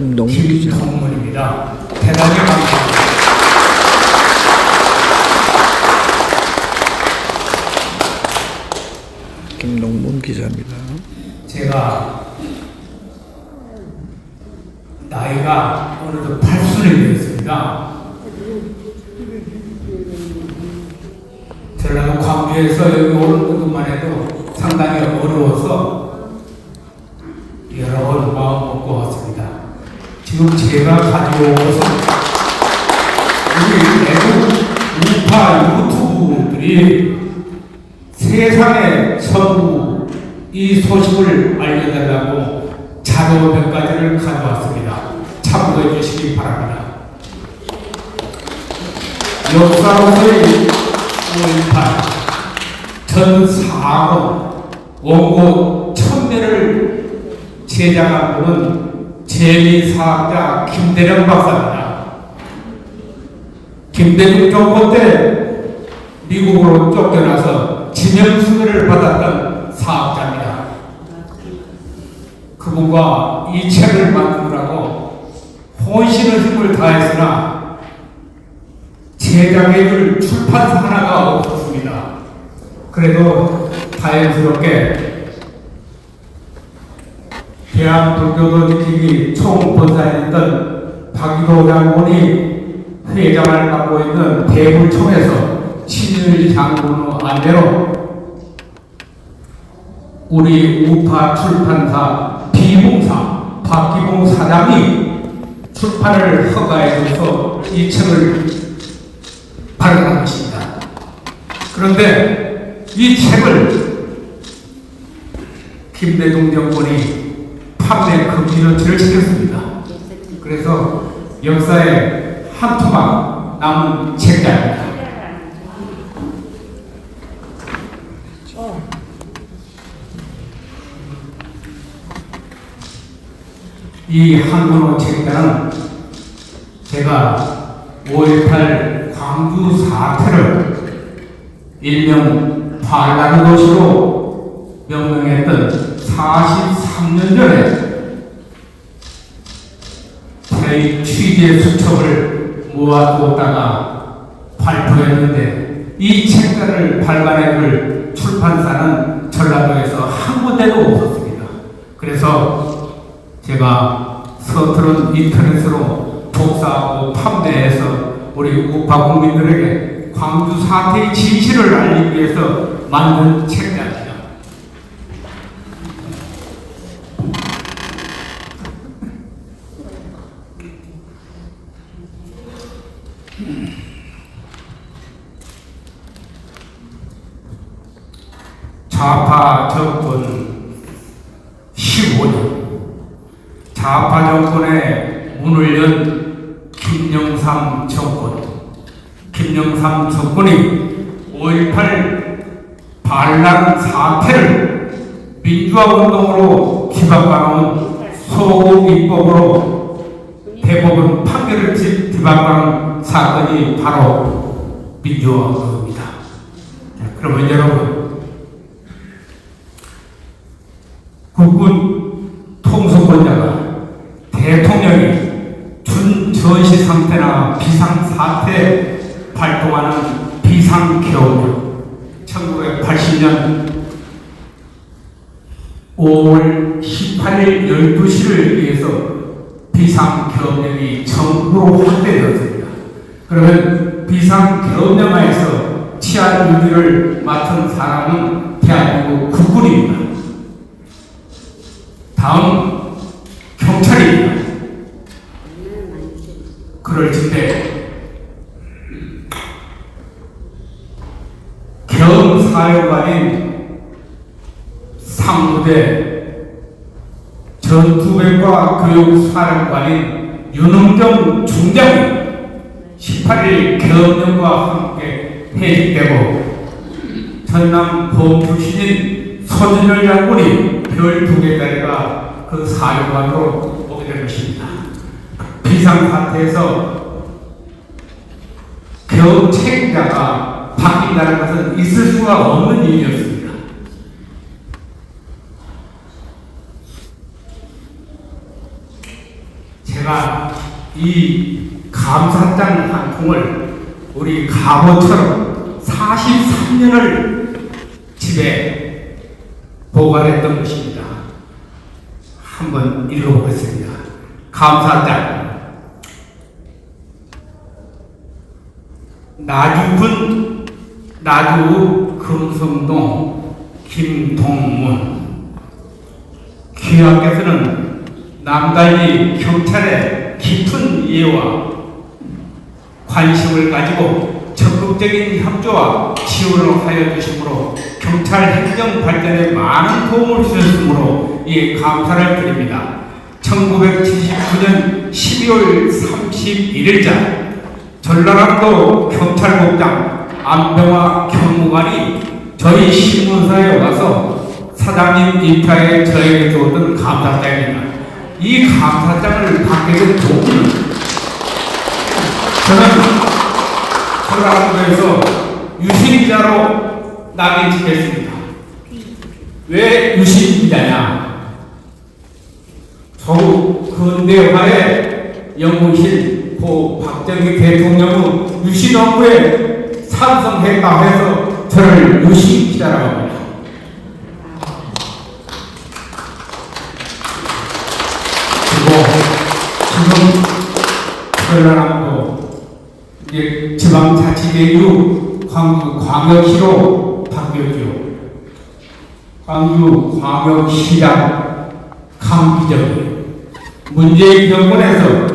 김동문 기자. 김동문입니다. 대단히 감사합니다. 김동문 기자입니다. 제가 나이가 어느덧 80이 되었습니다. 전라도 광주에서 여기 오는 것만 해도 상당히 어려워서 여러 번 마음 먹고 왔습니다. 지금 제가 가지고 온 것은 우리 외국 우파 유튜브들이 세상에 전부 이 소식을 알려달라고 자료 몇 가지를 가져왔습니다. 참고해 주시기 바랍니다. 역사로서의 5.18전 4권 원고 천매를 제작한 분은 재미사학자 김대령 박사입니다. 김대중 정권 때 미국으로 쫓겨나서 지명수배를 받았던 사학자입니다. 그분과 이 책을 만드느라고 혼신의 힘을 다했으나 제작해줄 출판사 하나가 없었습니다. 그래도 자연스럽게 대한 불교도지기 총본사였던 박유도 장군이 회장을 맡고 있는 대불총에서 친일 장군의 안대로 우리 우파 출판사 비봉사 박기봉 사장이 출판을 허가해줘서 이 책을 발간한 것입니다. 그런데 이 책을 김대중 정권이 판매 금지 조치를 시켰습니다. 그래서 역사에 한 토막 남은 책자입니다. 이 한문호 책자는 제가 5.18 광주 사태를 일명 반란 도시로 명명했던 43년 전에 제 취재 수첩을 모아두었다가 발표했는데 이 책자를 발간해줄 출판사는 전라도에서 한 군데도 없었습니다. 그래서 제가 서투른 인터넷으로 복사하고 판매해서 우리 우파 국민들에게 광주 사태의 진실을 알리기 위해서 만든 책자입니다. 좌파 정권 15년 좌파 정권의 문을 연 김영삼 정권 김영삼 정권이 5.18 반란 사태를 민주화 운동으로 뒤바꿔놓은 소급 입법으로 대법원 판결을 집 뒤바꿔놓은 사건이 바로 민주화 운동입니다. 자, 그러면 여러분 국군 통수권자가 대통령이 준 전시 상태나 비상 사태 발동하는 비상 계엄령 1980년 5월 18일 12시를 위해서 비상 계엄령이 전부로 확대되었습니다. 그러면 비상 계엄령하에서 치안 유지를 맡은 사람은 대한민국 국군입니다. 다음 경찰입니다. 그럴 텐데 경사령관인 상무대 전투백과 교육사령관인 윤흥정 중장이 18일 계엄령과 함께 해직되고 전남 범출신인 서준열 장군이 별 두 개짜리가 그 사령관으로 오게 된 것입니다. 비상사태에서 겨우 책임자가 바뀐다는 것은 있을 수가 없는 일이었습니다. 제가 이 감사장 한 통을 우리 가보처럼 43년을 집에 보관했던 것입니다. 한번 읽어보겠습니다. 감사장. 나주군 나주 금성동 김동문 귀하께서는 남달리 경찰의 깊은 이해와 관심을 가지고 적극적인 협조와 지원을 하여 주심으로 경찰 행정 발전에 많은 도움을 주셨으므로 이 감사를 드립니다. 1979년 12월 31일자 전라남도 경찰국장 안병화 경무관이 저희 신문사에 와서 사장님 인터에 저에게 줬던 감사장입니다. 이 감사장을 받게 된 도움은 저는 전라남도에서 유신기자로 낙인찍혔습니다. 왜 유신기자냐? 서울 근대화의 영웅신 고 박정희 대통령은 유신 업무에 찬성했다 해서 저를 유신 기자라고 합니다. 그리고 지금 전라남도 이제 지방자치대유 광역시로 바뀌었죠. 광주 광역 시장 강기정이 문재인 정권에서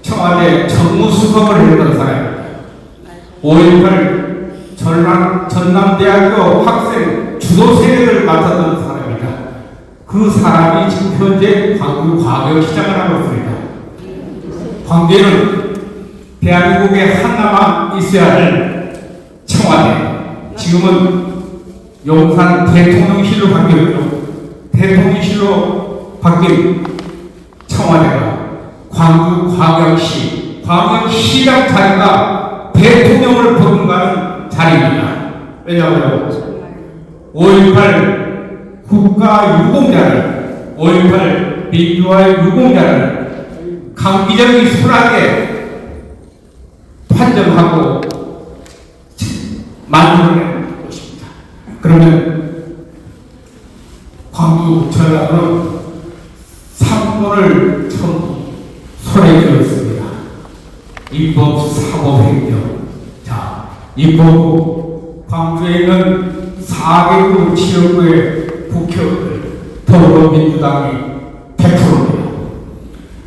청와대 정무수석을 했던 사람입니다. 5.18 전남, 전남대학교 학생 주도 세력을 맡았던 사람입니다. 그 사람이 지금 현재 광주 광역시장을 하고 있습니다. 광주에는 대한민국에 하나만 있어야 할 청와대. 지금은 용산 대통령실로 바뀌었죠. 대통령실로 바뀐 청와대가 광주 광역시, 광역시장 자리가 대통령을 버금가는 자리입니다. 왜냐하면 5.18 국가 유공자를, 5.18 민주화의 유공자를 강기정이 순하게 판정하고 만들어낸. 그러면 광주 전략은 3번을 처음 손에 쥐었습니다. 입법 사법 행정. 자, 입법부 광주에 있는 4개구 지역구의 국회의원들 더불어민주당이 100%입니다.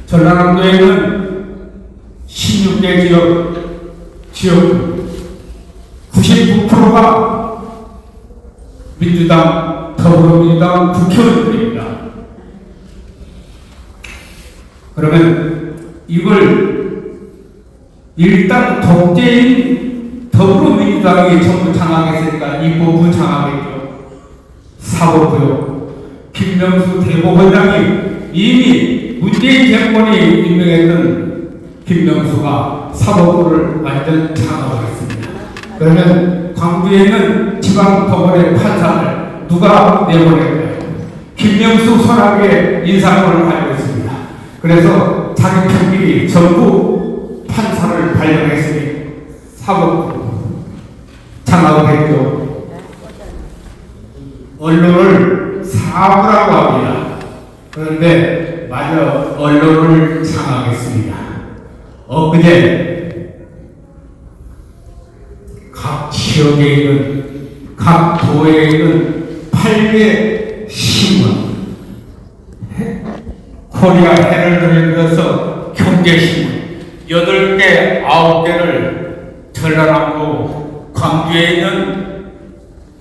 전라남도에 있는 16개 지역 지역 99%가 민주당 더불어민주당 국회의원들입니다. 그러면 이걸 일단 독재인 더불어민주당이 전부 장악했으니까 입법부 장악했죠. 사법부요. 김명수 대법원장이 이미 문재인 정권이 임명했던 김명수가 사법부를 완전 장악하겠습니다. 그러면 광주에 있는 지방법원의 판사를 누가 내보낼까요? 김명수 선악의 인사권을 가지고 있습니다. 그래서 자기 편끼리 전부 판사를 발령했으니 사법부 장악을 했죠. 언론을 사부라고 합니다. 그런데 마저 언론을 장악했습니다. 엊그제 각 지역에 있는 각 도에 있는 8개 신문 코리아 헤럴드를 이어서 경제신문 8개, 9개를 광주에 있는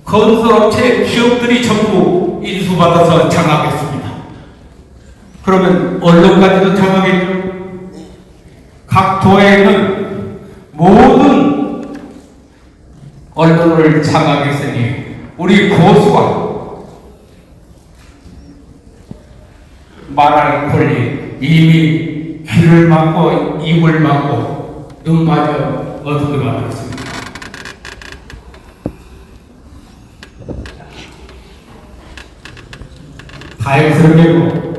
건설업체 기업들이 전부 인수받아서 장악했습니다. 그러면 언론까지도 장악했죠. 각 도에 있는 모든 언론을 장악했으니 우리 고수가 말할 권리 이미 귀를 막고 입을 막고 눈마저 어두게 만들었습니다. 다행스럽게도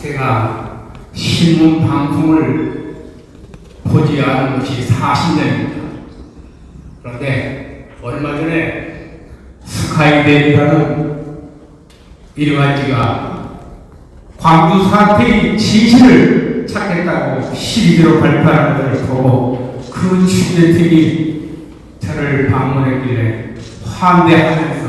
제가 신문 방송을 보지 않은 것이 40년입니다. 그런데 얼마 전에 스카이데이라는 일간지가 광주 사태의 진실을 찾겠다고 시리즈로 발표하는 것을 보고 그 취재팀이 저를 방문했길래 환대하면서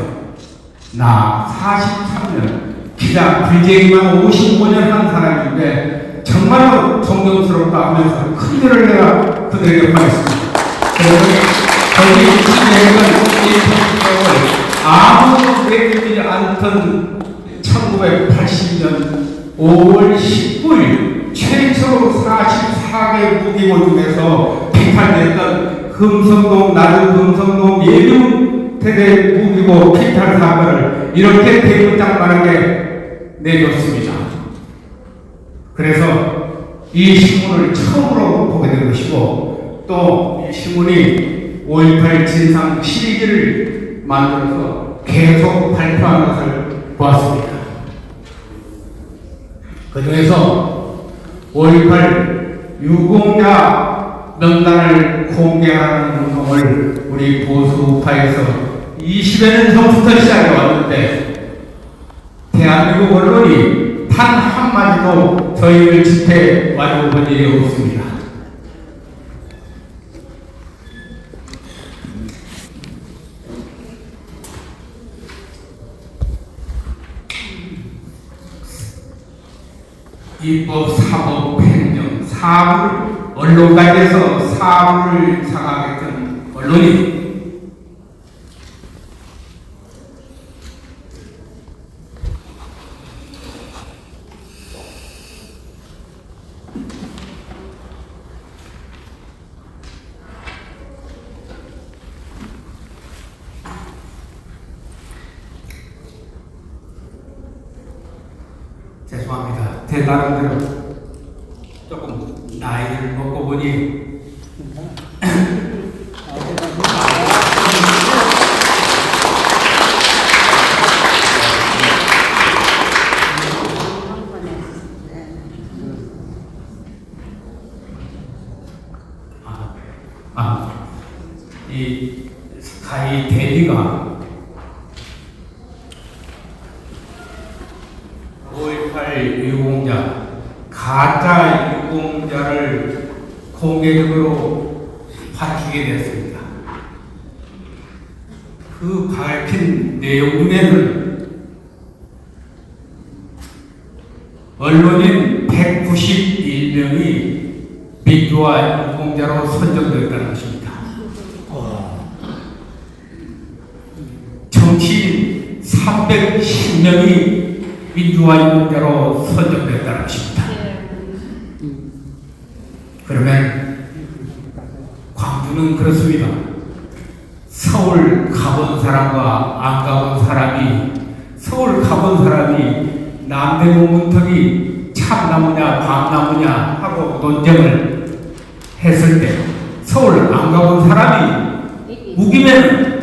나 43년 기자 불쟁이만 55년 한 사람인데 정말로 존경스럽다 하면서 큰 절을 내가 그들에게. 그래서 거기 취재했던 이 아무 외국인이 않던 1980년 5월 19일 최초로 44개 무기고 중에서 비탈됐던 금성동 낮은 금성동 예비 대대 무기고 피탈 사건을 이렇게 대문짝만하게 내줬습니다. 그래서 이 신문을 처음으로 보게 된 것이고 또 이 신문이 5.18 진상 시리즈를 만들어서 계속 발표하는 것을 보았습니다. 그 중에서 5.18 유공자 명단을 공개하는 운동을 우리 보수파에서 20여 년 전부터 시작해 왔는데 대한민국 언론이 단 한마디도 저희를 집회 와줘본 일이 없습니다. 입법, 사법, 행정, 사업을 언론가에서 사업을 장악했던 언론이 죄송합니다. 제 나름대로 조금 나이를 먹고 보니 아, 아, 이 스카이 대리가 5.18 유공자, 가짜 유공자를 공개적으로 밝히게 됐습니다. 그 밝힌 내용 중에는 언론인 191명이 민주화 유공자로 선정되었다는 것입니다. 정치인 310명이 민주화 유공자로 선정됐다는 것입니다. 그러면 광주는 그렇습니다. 서울 가본 사람과 안 가본 사람이 서울 가본 사람이 남대문 문턱이 참나무냐 밤나무냐 하고 논쟁을 했을 때 서울 안 가본 사람이 우기면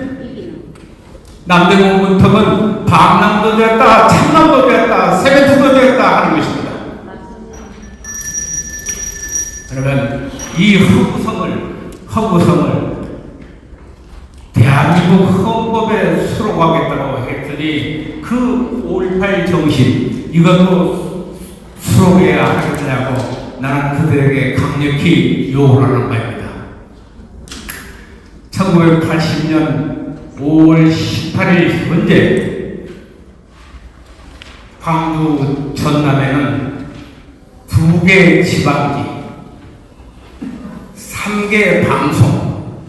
남대문 문턱은 밤남도 되었다 참남도 되었다 세뱃도 되었다 하는 것입니다. 그러면 이 허구성을 허구성을 대한민국 헌법에 수록하겠다고 했더니 그 5.18 정신 이것도 수록해야 하겠냐고 나는 그들에게 강력히 요구를 하는 바입니다. 1980년 5월 18일 현재 광주 전남에는 두 개 지방지, 3개 방송,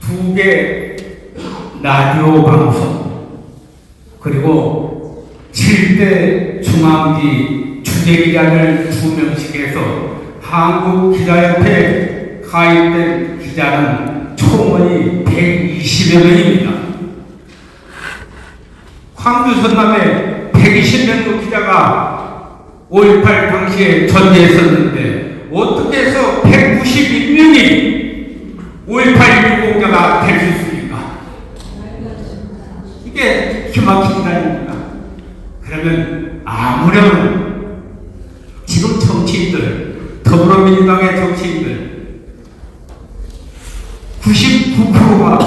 두 개 라디오 방송, 그리고 7대 중앙지 주재기자를 두 명씩 해서 한국기자협회에 가입된 기자는 총원이 120여 명입니다. 광주 전남에 120명 기자가 5.18 당시에 존재했었는데 어떻게 해서 191명이 5.18 유공자가 될 수 있습니까? 이게 기막힌 일입니다. 그러면 아무렴 지금 정치인들 더불어민주당의 정치인들 99%가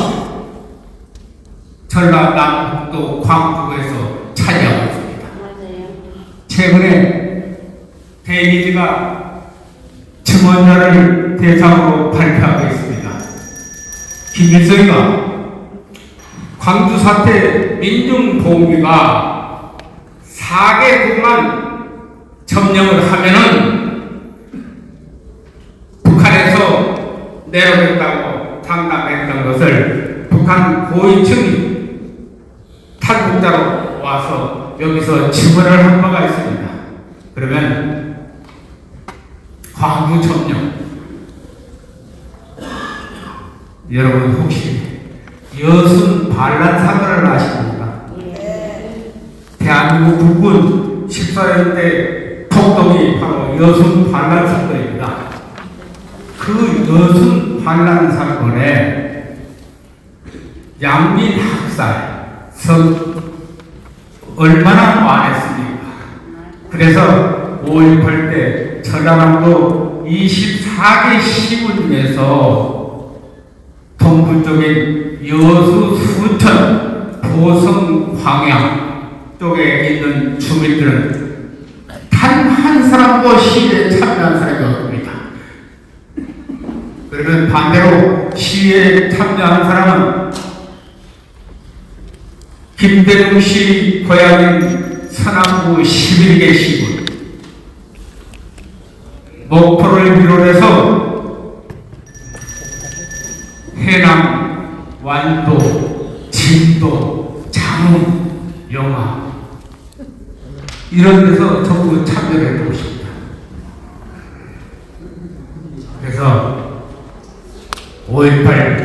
전라남 도 광주에서 차지하고 있습니다. 맞아요. 최근에 대기지가 증언자를 대상으로 발표하고 있습니다. 김일성이가 광주 사태 민중봉기가 4개국만 점령을 하면은 북한에서 내려오겠다고 장담했던 것을 북한 고위층이 탈북자로 와서 여기서 증언을 한 바가 있습니다. 그러면 광주 점령 여러분 혹시 여순 반란 사건을 아십니까? 대한민국 국군 14년 폭동이 바로 여순 반란 사건입니다. 그 여순 반란 사건에 양민 학살 선 얼마나 많았습니까? 그래서 5.18 때 전라남도 24개 시군에서 동부 쪽인 여수, 수천, 보성, 광양 쪽에 있는 주민들은 단 한 사람도 시위에 참여한 사람이 없습니다. 그러면 반대로 시위에 참여한 사람은 김대중 씨 고향인 서남부 11개 시군 목포를 비롯해서 해남, 완도, 진도, 장흥, 영화 이런 데서 전부 참여를 했고 싶다. 그래서 5.18